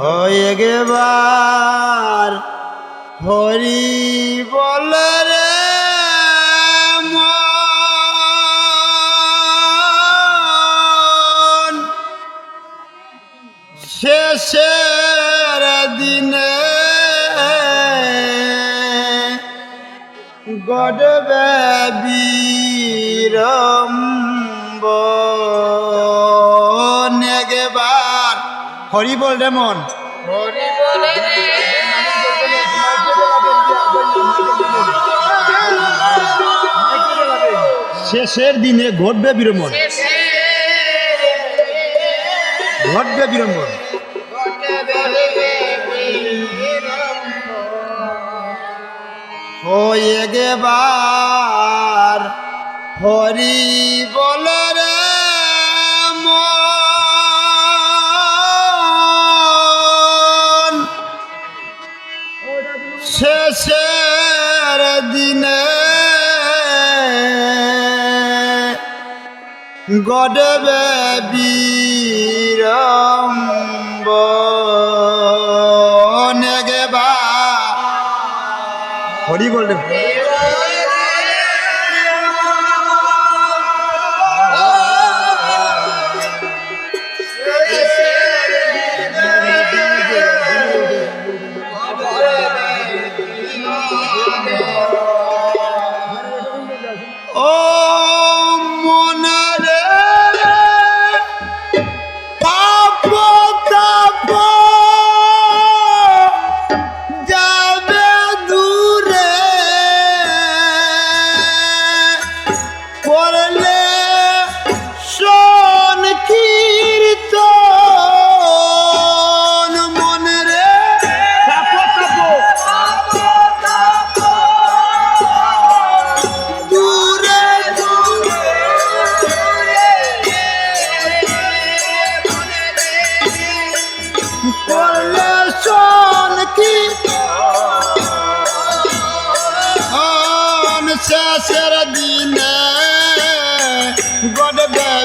হয়ে গেবার হরি বল রে শেষের দিনে গডবে বীরম্বর হরি বল রে শেষের দিনে ঘটবে বিড়ম্বন। ঘটবে বিড়ম্বন। হয়ে গেবার হরি বল গডবে বীরম্ব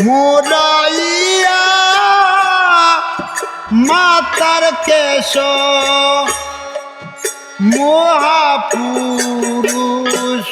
মোরাইয়া মাতার কেশ মহাপুরুষ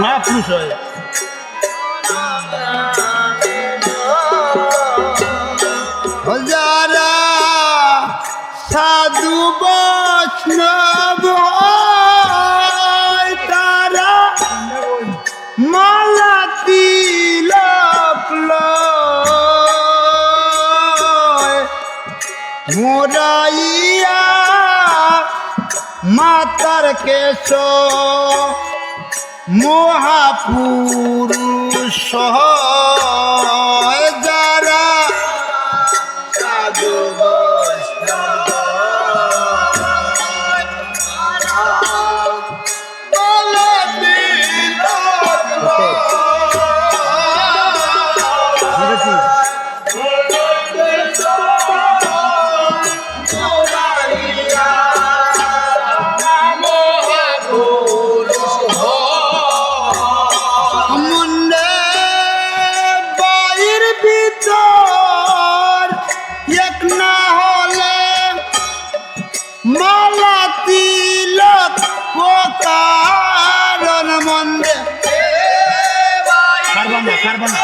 মহাপুরুষ হয়। যারা সাধু বৈষ্ণব তারা মালা মোরাইয়া মাতার কেশ মহাপুরুষ পারবো না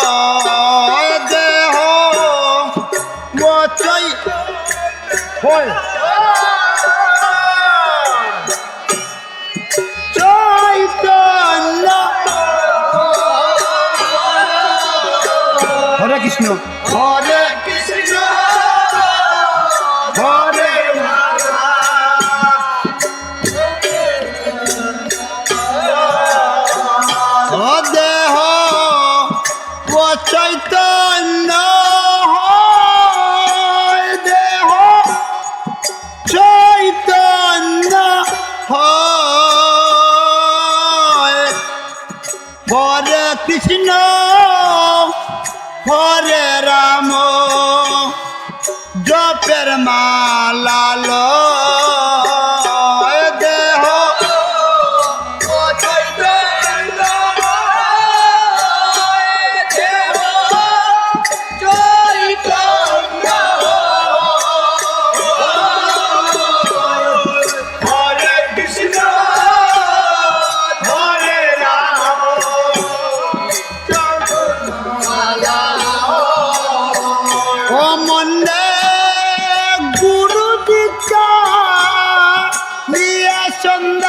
দেহ ও চৈতন্য দেহ চৈতন্য হরে কৃষ্ণ হরে রাম জপের মালালো 전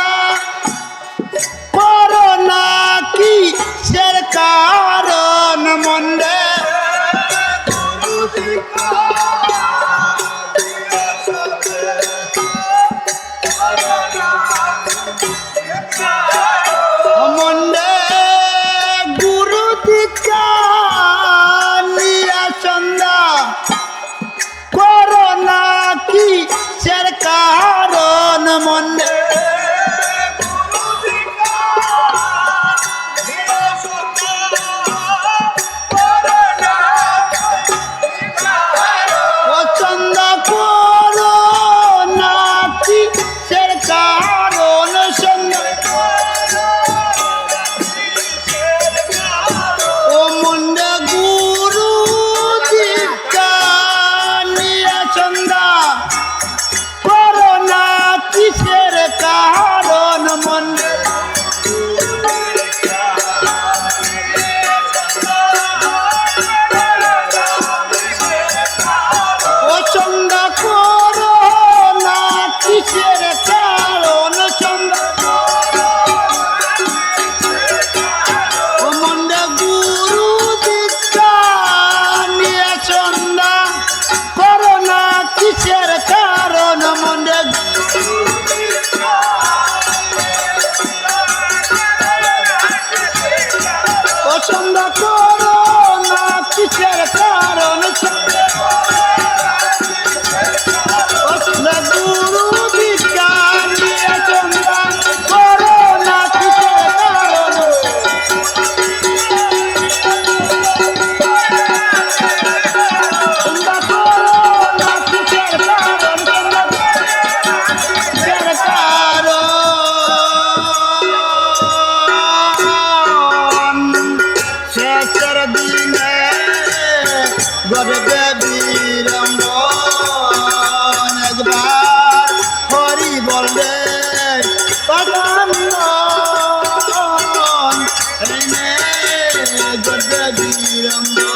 গর্বে বিড়ম্বন একবার হরি বলবে গর্বে বিড়ম্বন